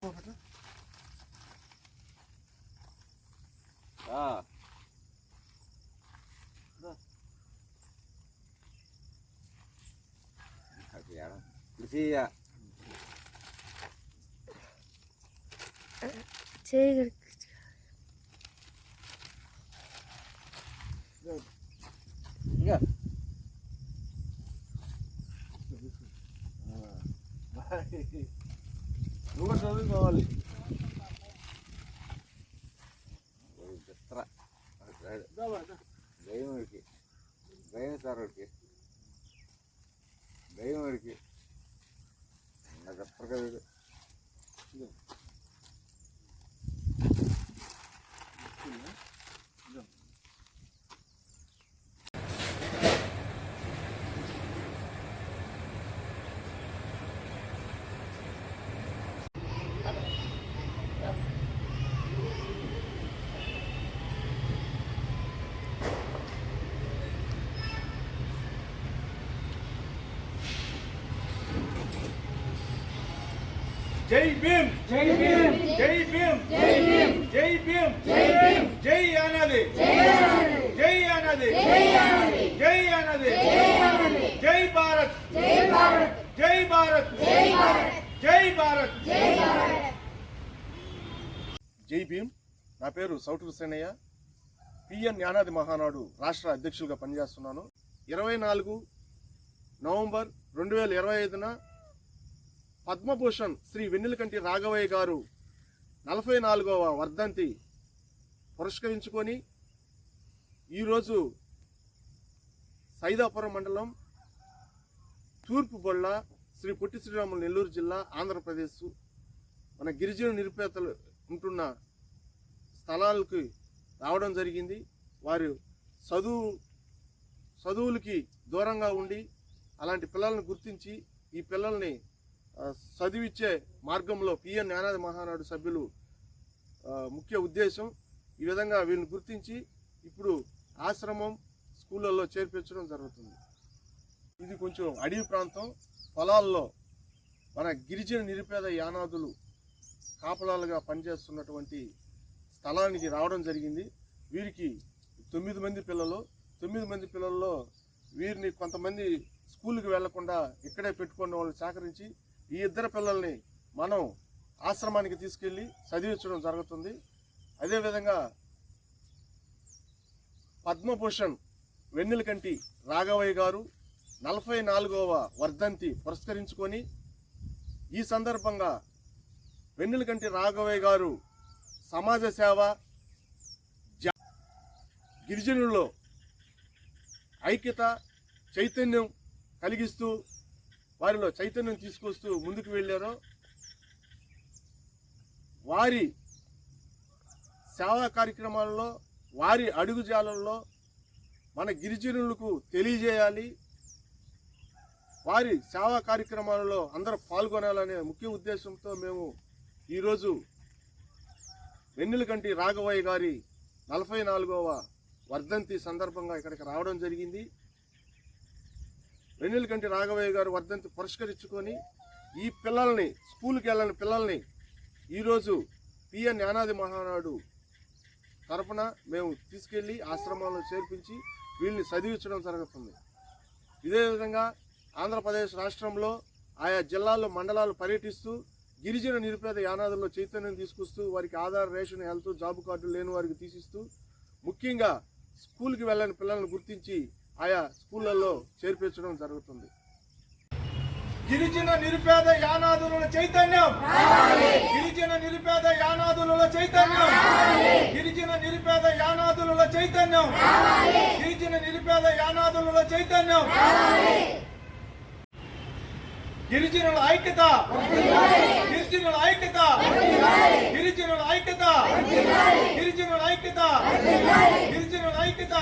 자. 갈고 야라. 야. 제일 야. బిత్ర. అది రాడు. దయ్యం వాడికి దయ్యం సార్ వాడికి దయ్యం వాడికి నాకు ఎప్పటికీ జై భీమ్. జై భీమ్. జై భీమ్. జై భీమ్. జై భీమ్. జై భీమ్. జై అన్నది జై అన్నది జై అన్నది జై భారత్. జై భారత్. జై భారత్. జై భారత్. జై భీమ్. నా పేరు సౌటూరు సేనయ్య. పిఎన్ జ్ఞానాది మహానాడు రాష్ట్ర అధ్యక్షులుగా పనిచేస్తున్నాను. ఇరవై నాలుగు నవంబర్ రెండు వేల ఇరవై ఐదున పద్మభూషణ్ శ్రీ వెన్నెలకంటి రాఘవయ్య గారు నలభై నాలుగవ వర్ధంతి పురస్కరించుకొని ఈరోజు సైదాపురం మండలం తూర్పు బొళ్ళ శ్రీ పొట్టి శ్రీరాములు నెల్లూరు జిల్లా ఆంధ్రప్రదేశ్ మన గిరిజన నిరుపేతలు ఉంటున్న స్థలాలకు రావడం జరిగింది. వారు చదువు చదువులకి దూరంగా ఉండి అలాంటి పిల్లల్ని గుర్తించి ఈ పిల్లల్ని చదివిచ్చే మార్గంలో పిఎన్ జ్ఞానాది మహానాడు సభ్యులు ముఖ్య ఉద్దేశం ఈ విధంగా వీళ్ళని గుర్తించి ఇప్పుడు ఆశ్రమం స్కూళ్ళల్లో చేర్పించడం జరుగుతుంది. ఇది కొంచెం అడవి ప్రాంతం. పొలాల్లో మన గిరిజన నిరుపేద యానాదులు కాపలాలుగా పనిచేస్తున్నటువంటి స్థలానికి రావడం జరిగింది. వీరికి తొమ్మిది మంది పిల్లలు. తొమ్మిది మంది పిల్లల్లో వీరిని కొంతమంది స్కూల్కి వెళ్ళకుండా ఇక్కడే పెట్టుకున్న వాళ్ళు సేకరించి ఈ ఇద్దరు పిల్లల్ని మనం ఆశ్రమానికి తీసుకెళ్ళి చదివించడం జరుగుతుంది. అదేవిధంగా పద్మభూషణ్ వెన్నెలకంటి రాఘవయ్య గారు నలభై నాలుగవ వర్ధంతి పురస్కరించుకొని ఈ సందర్భంగా వెన్నెలకంటి రాఘవయ్య గారు సమాజ సేవ గిరిజనుల్లో ఐక్యత చైతన్యం కలిగిస్తూ వారిలో చైతన్యం తీసుకొస్తూ ముందుకు వెళ్ళారో వారి సేవా కార్యక్రమాల్లో వారి అడుగుజాలల్లో మన గిరిజనులకు తెలియజేయాలి. వారి సేవా కార్యక్రమాలలో అందరూ పాల్గొనాలనే ముఖ్య ఉద్దేశంతో మేము ఈరోజు వెన్నెలకంటి రాఘవయ్య గారి నలభై నాలుగవ వర్ధంతి సందర్భంగా ఇక్కడికి రావడం జరిగింది. వెన్నెలకంటి రాఘవయ్య గారు వర్ధంతి పురస్కరించుకొని ఈ పిల్లల్ని స్కూల్కి వెళ్ళని పిల్లల్ని ఈరోజు పిఎన్ జ్ఞానాది మహానాడు తరపున మేము తీసుకెళ్ళి ఆశ్రమాల్లో చేర్పించి వీళ్ళని చదివించడం జరుగుతుంది. ఇదే విధంగా ఆంధ్రప్రదేశ్ రాష్ట్రంలో ఆయా జిల్లాల్లో మండలాలు పర్యటిస్తూ గిరిజన నిరుపేద యానాదుల్లో చైతన్యం తీసుకొస్తూ వారికి ఆధార్ రేషన్ హెల్త్ జాబ్ కార్డులు లేని వారికి తీసిస్తూ ముఖ్యంగా స్కూల్కి వెళ్ళని పిల్లలను గుర్తించి ఆయా స్కూళ్ళల్లో చేర్పించడం జరుగుతుంది. గిరిజన నిరుపేద యానాదుల చైతన్యం. గిరిజన నిరుపేద యానాదుల చైతన్యం. గిరిజన నిరుపేద యానాదుల చైతన్యం. గిరిజన నిరుపేద యానాదుల చైతన్యం. గిరిజనుల ఐక్యత. గిరిజనుల ఐక్యత. గిరిజనుల ఐక్యత. గిరిజనుల ఐక్యత. గిరిజనుల ఐక్యత.